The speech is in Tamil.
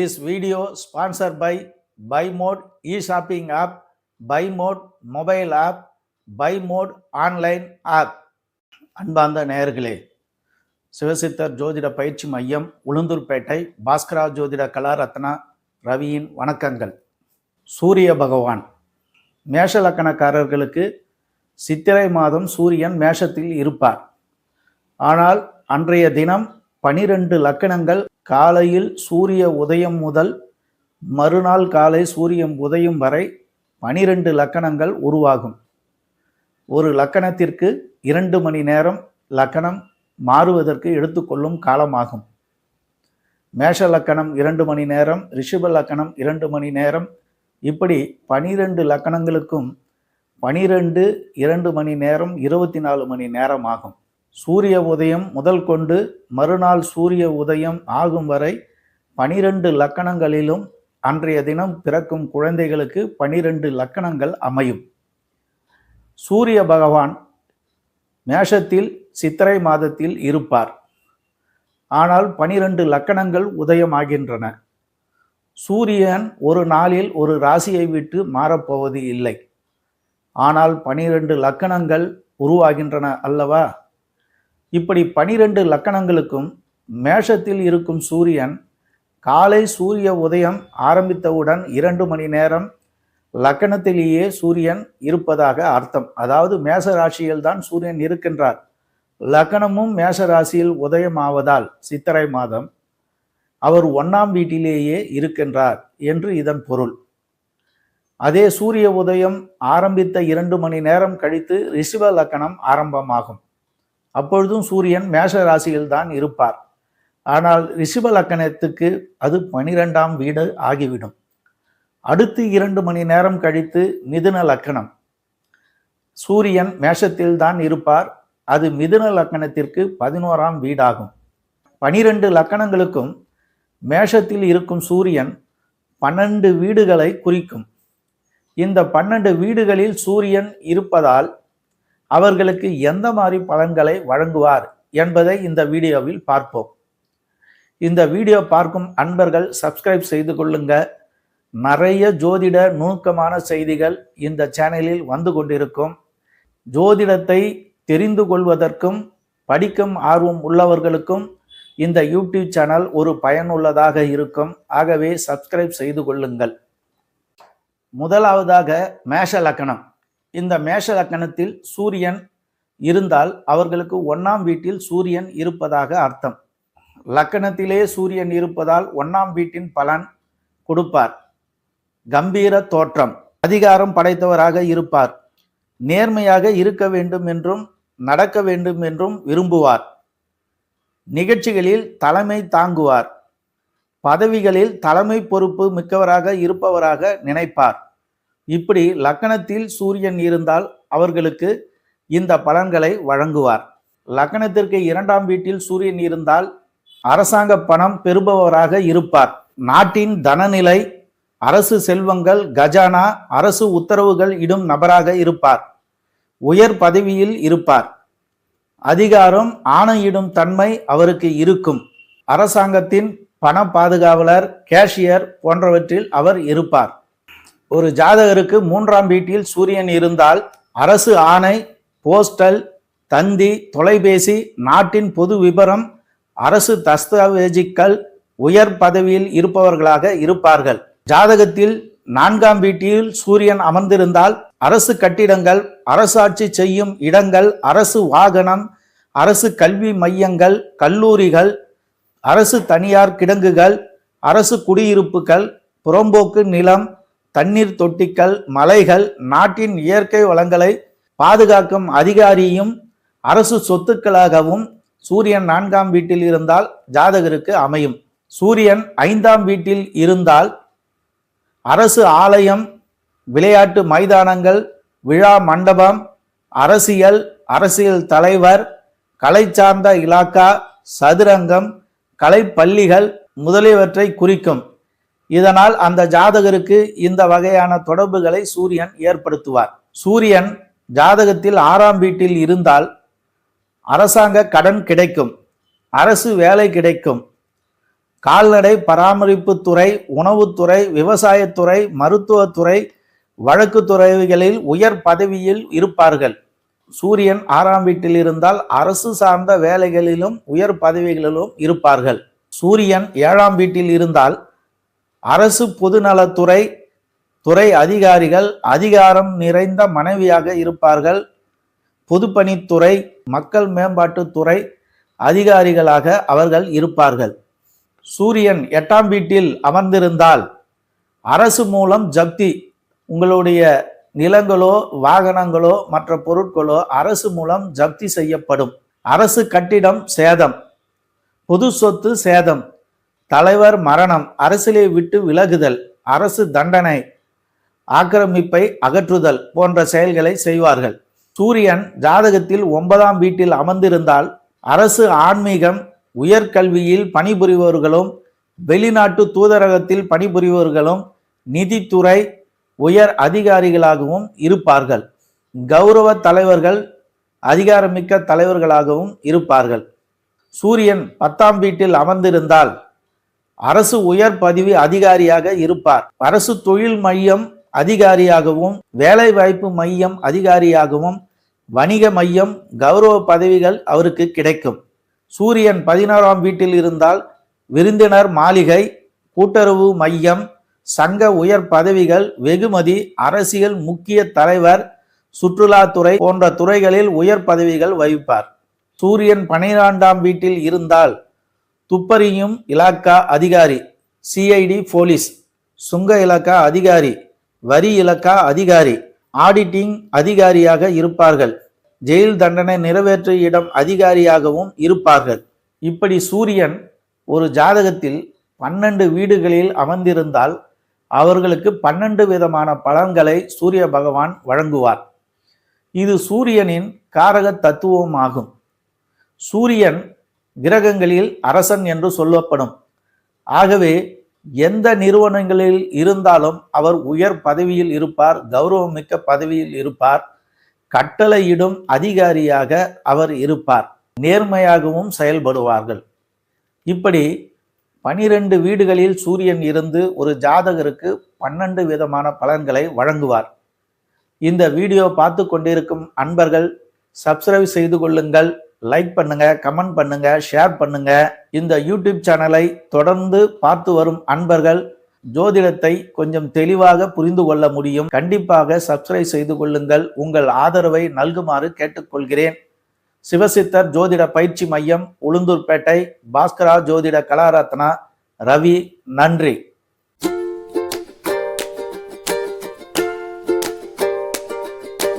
This video sponsor by Buy Mode e-shopping app Buy Mode mobile app, Buy அன்பார்ந்த நேயர்களே சிவசித்தர் ஜோதிட பயிற்சி மையம் உளுந்தூர்பேட்டை பாஸ்கரா ஜோதிட கலாரத்னா ரவியின் வணக்கங்கள். சூரிய பகவான். மேஷ லக்கணக்காரர்களுக்கு சித்திரை மாதம் சூரியன் மேஷத்தில் இருப்பார். ஆனால் அன்றைய தினம் பனிரெண்டு லக்கணங்கள் காலையில் சூரிய உதயம் முதல் மறுநாள் காலை சூரியன் உதயம் வரை பனிரெண்டு லக்கணங்கள் உருவாகும். ஒரு லக்கணத்திற்கு இரண்டு மணி நேரம் லக்கணம் மாறுவதற்கு எடுத்துக்கொள்ளும் காலமாகும். மேஷ லக்கணம் இரண்டு மணி நேரம் ரிஷப லக்கணம் இரண்டு மணி நேரம். இப்படி பனிரெண்டு லக்கணங்களுக்கும் பனிரெண்டு இரண்டு மணி நேரம் இருபத்தி நாலு மணி நேரம் ஆகும். சூரிய உதயம் முதல் கொண்டு மறுநாள் சூரிய உதயம் ஆகும் வரை பனிரெண்டு லக்கணங்களிலும் அன்றைய தினம் பிறக்கும் குழந்தைகளுக்கு பனிரெண்டு லக்கணங்கள் அமையும். சூரிய பகவான் மேஷத்தில் சித்திரை மாதத்தில் இருப்பார். ஆனால் பனிரெண்டு லக்கணங்கள் உதயமாகின்றன. சூரியன் ஒரு நாளில் ஒரு ராசியை விட்டு மாறப்போவது இல்லை. ஆனால் பனிரெண்டு லக்கணங்கள் உருவாகின்றன அல்லவா? இப்படி பனிரெண்டு லக்கணங்களுக்கும் மேஷத்தில் இருக்கும் சூரியன் காலை சூரிய உதயம் ஆரம்பித்தவுடன் இரண்டு மணி நேரம் லக்கணத்திலேயே சூரியன் இருப்பதாக அர்த்தம். அதாவது மேச ராசியில் தான் சூரியன் இருக்கின்றார். லக்கணமும் மேச ராசியில் உதயமாவதால் சித்திரை மாதம் அவர் ஒன்னாம் வீட்டிலேயே இருக்கின்றார் என்று இதன் பொருள். அதே சூரிய உதயம் ஆரம்பித்த இரண்டு மணி நேரம் கழித்து ரிஷிவ லக்கணம் ஆரம்பமாகும். அப்பொழுதும் சூரியன் மேஷ ராசியில் தான் இருப்பார். ஆனால் ரிஷப லக்கணத்துக்கு அது பனிரெண்டாம் வீடு ஆகிவிடும். அடுத்து இரண்டு மணி நேரம் கழித்து மிதுன லக்கணம். சூரியன் மேஷத்தில் தான் இருப்பார். அது மிதுன லக்கணத்திற்கு பதினோராம் வீடாகும். பனிரெண்டு லக்கணங்களுக்கும் மேஷத்தில் இருக்கும் சூரியன் பன்னெண்டு வீடுகளை குறிக்கும். இந்த பன்னெண்டு வீடுகளில் சூரியன் இருப்பதால் அவர்களுக்கு எந்த மாதிரி பலன்களை வழங்குவார் என்பதை இந்த வீடியோவில் பார்ப்போம். இந்த வீடியோ பார்க்கும் அன்பர்கள் சப்ஸ்கிரைப் செய்து கொள்ளுங்க. நிறைய ஜோதிட நுணுக்கமான செய்திகள் இந்த சேனலில் வந்து கொண்டிருக்கும். ஜோதிடத்தை தெரிந்து கொள்வதற்கும் படிக்கும் ஆர்வம் உள்ளவர்களுக்கும் இந்த யூடியூப் சேனல் ஒரு பயனுள்ளதாக இருக்கும். ஆகவே சப்ஸ்கிரைப் செய்து கொள்ளுங்கள். முதலாவதாக மேஷ லக்கணம். இந்த மேஷ லக்கணத்தில் சூரியன் இருந்தால் அவர்களுக்கு ஒன்றாம் வீட்டில் சூரியன் இருப்பதாக அர்த்தம். லக்கணத்திலே சூரியன் இருப்பதால் ஒன்றாம் வீட்டின் பலன் கொடுப்பார். கம்பீர தோற்றம். அதிகாரம் படைத்தவராக இருப்பார். நேர்மையாக இருக்க வேண்டும் என்றும் நடக்க வேண்டும் என்றும் விரும்புவார். நிகழ்ச்சிகளில் தலைமை தாங்குவார். பதவிகளில் தலைமை பொறுப்பு மிக்கவராக இருப்பவராக நினைப்பார். இப்படி லக்கணத்தில் சூரியன் இருந்தால் அவர்களுக்கு இந்த பலன்களை வழங்குவார். லக்கணத்திற்கு இரண்டாம் வீட்டில் சூரியன் இருந்தால் அரசாங்க பணம் பெறுபவராக இருப்பார். நாட்டின் தனநிலை அரசு செல்வங்கள் கஜானா அரசு உத்தரவுகள் இடும் நபராக இருப்பார். உயர் பதவியில் இருப்பார். அதிகாரம் ஆணையிடும் தன்மை அவருக்கு இருக்கும். அரசாங்கத்தின் பண பாதுகாவலர் கேஷியர் போன்றவற்றில் அவர் இருப்பார். ஒரு ஜாதகருக்கு மூன்றாம் வீட்டில் சூரியன் இருந்தால் அரசு ஆணை போஸ்டல் தந்தி தொலைபேசி நாட்டின் பொது விபரம் அரசு தஸ்தாவேஜிக்கள் உயர் பதவியில் இருப்பவர்களாக இருப்பார்கள். ஜாதகத்தில் நான்காம் வீட்டில் சூரியன் அமர்ந்திருந்தால் அரசு கட்டிடங்கள் அரசாட்சி செய்யும் இடங்கள் அரசு வாகனம் அரசு கல்வி மையங்கள் கல்லூரிகள் அரசு தனியார் கிடங்குகள் அரசு குடியிருப்புகள் புறம்போக்கு நிலம் தண்ணீர் தொட்டிகள் மலைகள் நாட்டின் இயற்கை வளங்களை பாதுகாக்கும் அதிகாரியும் அரசு சொத்துக்களாகவும் சூரியன் நான்காம் வீட்டில் இருந்தால் ஜாதகருக்கு அமையும். சூரியன் ஐந்தாம் வீட்டில் இருந்தால் அரசு ஆலயம் விளையாட்டு மைதானங்கள் விழா மண்டபம் அரசியல் அரசியல் தலைவர் கலை சார்ந்த இலாக்கா சதுரங்கம் கலைப்பள்ளிகள் முதலியவற்றை குறிக்கும். இதனால் அந்த ஜாதகருக்கு இந்த வகையான தொடர்புகளை சூரியன் ஏற்படுத்துவார். சூரியன் ஜாதகத்தில் ஆறாம் வீட்டில் இருந்தால் அரசாங்க கடன் கிடைக்கும் அரசு வேலை கிடைக்கும். கால்நடை பராமரிப்பு துறை உணவுத்துறை விவசாயத்துறை மருத்துவத்துறை வழக்கு துறைகளில் உயர் பதவியில் இருப்பார்கள். சூரியன் ஆறாம் வீட்டில் இருந்தால் அரசு சார்ந்த வேலைகளிலும் உயர் பதவிகளிலும் இருப்பார்கள். சூரியன் ஏழாம் வீட்டில் இருந்தால் அரசு பொதுநலத்துறை துறை அதிகாரிகள் அதிகாரம் நிறைந்த மனைவியாக இருப்பார்கள். பொதுப்பணித்துறை மக்கள் மேம்பாட்டுத்துறை அதிகாரிகளாக அவர்கள் இருப்பார்கள். சூரியன் எட்டாம் வீட்டில் அமர்ந்திருந்தால் அரசு மூலம் ஜப்தி உங்களுடைய நிலங்களோ வாகனங்களோ மற்ற பொருட்களோ அரசு மூலம் ஜப்தி செய்யப்படும். அரசு கட்டிடம் சேதம் பொது சொத்து சேதம். தலைவர் மரணம் அரசியலை விட்டு விலகுதல் அரசு தண்டனை ஆக்கிரமிப்பை அகற்றுதல் போன்ற செயல்களை செய்வார்கள். சூரியன் ஜாதகத்தில் ஒன்பதாம் வீட்டில் அமர்ந்திருந்தால் அரசு ஆன்மீகம் உயர்கல்வியில் பணிபுரிபவர்களும் வெளிநாட்டு தூதரகத்தில் பணிபுரிபவர்களும் நிதித்துறை உயர் அதிகாரிகளாகவும் இருப்பார்கள். கௌரவ தலைவர்கள் அதிகாரமிக்க தலைவர்களாகவும் இருப்பார்கள். சூரியன் பத்தாம் வீட்டில் அமர்ந்திருந்தால் அரசு உயர் பதவி அதிகாரியாக இருப்பார். அரசு தொழில் மையம் அதிகாரியாகவும் வேலைவாய்ப்பு மையம் அதிகாரியாகவும் வணிக மையம் கௌரவ பதவிகள் அவருக்கு கிடைக்கும். சூரியன் பதினாறாம் வீட்டில் இருந்தால் விருந்தினர் மாளிகை கூட்டுறவு மையம் சங்க உயர் பதவிகள் வெகுமதி அரசியல் முக்கிய தலைவர் சுற்றுலாத்துறை போன்ற துறைகளில் உயர் பதவிகள் வகிப்பார். சூரியன் பனிரெண்டாம் வீட்டில் இருந்தால் துப்பறியும் இலாக்கா அதிகாரி சிஐடி போலீஸ் சுங்க இலாக்கா அதிகாரி வரி இலக்கா அதிகாரி ஆடிட்டிங் அதிகாரியாக இருப்பார்கள். ஜெயில் தண்டனை நிறைவேற்று இடம் அதிகாரியாகவும் இருப்பார்கள். இப்படி சூரியன் ஒரு ஜாதகத்தில் பன்னெண்டு வீடுகளில் அமர்ந்திருந்தால் அவர்களுக்கு பன்னெண்டு விதமான பலன்களை சூரிய பகவான் வழங்குவார். இது சூரியனின் காரக தத்துவம் ஆகும் சூரியன் கிரகங்களில் அரசன் என்று சொல்லப்படும். ஆகவே எந்த நிறுவனங்களில் இருந்தாலும் அவர் உயர் பதவியில் இருப்பார் கௌரவமிக்க பதவியில் இருப்பார் கட்டளையிடும் அதிகாரியாக அவர் இருப்பார் நேர்மையாகவும் செயல்படுவார்கள். இப்படி பனிரெண்டு வீடுகளில் சூரியன் இருந்து ஒரு ஜாதகருக்கு பன்னெண்டு விதமான பலன்களை வழங்குவார். இந்த வீடியோ பார்த்து கொண்டிருக்கும் அன்பர்கள் சப்ஸ்கிரைப் செய்து கொள்ளுங்கள். லைக் பண்ணுங்க கமெண்ட் பண்ணுங்க ஷேர் பண்ணுங்க. இந்த யூடியூப் சேனலை தொடர்ந்து பார்த்து வரும் அன்பர்கள் ஜோதிடத்தை கொஞ்சம் தெளிவாக புரிந்து கொள்ள முடியும். கண்டிப்பாக சப்ஸ்கிரைப் செய்து கொள்ளுங்கள். உங்கள் ஆதரவை நல்குமாறு கேட்டுக்கொள்கிறேன். சிவசித்தர் ஜோதிட பயிற்சி மையம் உளுந்தூர்பேட்டை பாஸ்கரா ஜோதிட கலாரத்னா. ரவி நன்றி.